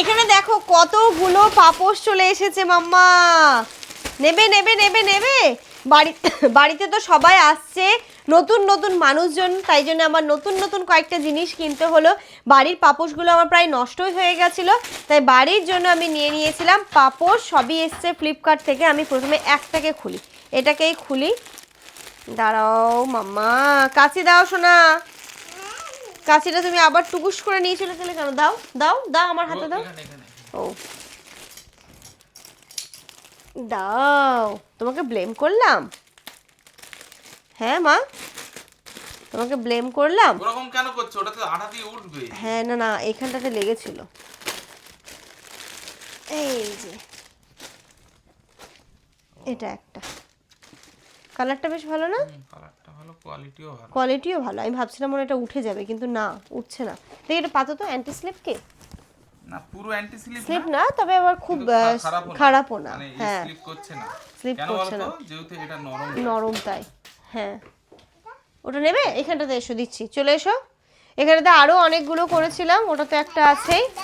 এখানে দেখো কতগুলো পাপোশ চলে এসেছে, মাম্মা। নেবে নেবে নেবে নেবে। বাড়ি, বাড়িতে তো সবাই আসছে। নতুন নতুন মানুষজন, তাই জন্য আমার নতুন নতুন কয়েকটা জিনিস কিনতে হলো। বাড়ির পাপোশগুলো আমার প্রায় নষ্টই হয়ে গেছিল, তাই বাড়ির জন্য আমি নিয়ে নিয়েছিলাম পাপোশ। সবই এসছে ফ্লিপকার্ট থেকে, আমি প্রথমে একটাকে খুলি। এটাকেই খুলি। দাঁড়াও, মাম্মা। কাছে দাও শোনা কাছিটা তুমি আবার টুকুস করে নিয়ে চলে গেলে কেন? দাও দাও দাও আমার হাতে দাও। ও। দাও তোমাকে ব্লেম করলাম। হ্যাঁ মা? তোমাকে ব্লেম করলাম। ওরকম কেন করছ? ওটা তো আঠা দিয়ে উঠবে। হ্যাঁ না না এখানটাতে লেগেছিল। এই যে। এটা একটা। কালারটা বেশ ভালো না? কোয়ালিটিও ভালো। কোয়ালিটিও ভালো। আমি ভাবছিলাম মনে এটা উঠে যাবে কিন্তু না উঠছে না। দেখি এটা পাতো তো অ্যান্টি স্লিপ কি? না পুরো অ্যান্টি স্লিপ স্লিপ না তবে আবার খুব খারাপও না। না। মানে হ্যাঁ। স্লিপ করছে না। কেন করছে বলতো? যেহেতু এটা নরম নরম তাই হ্যাঁ। ওটা নেবে? এখানটাতে এসো দিচ্ছি। চলে এসো। এখানেতে আরও অনেকগুলো করেছিলাম। ওটা তো একটা আছেই।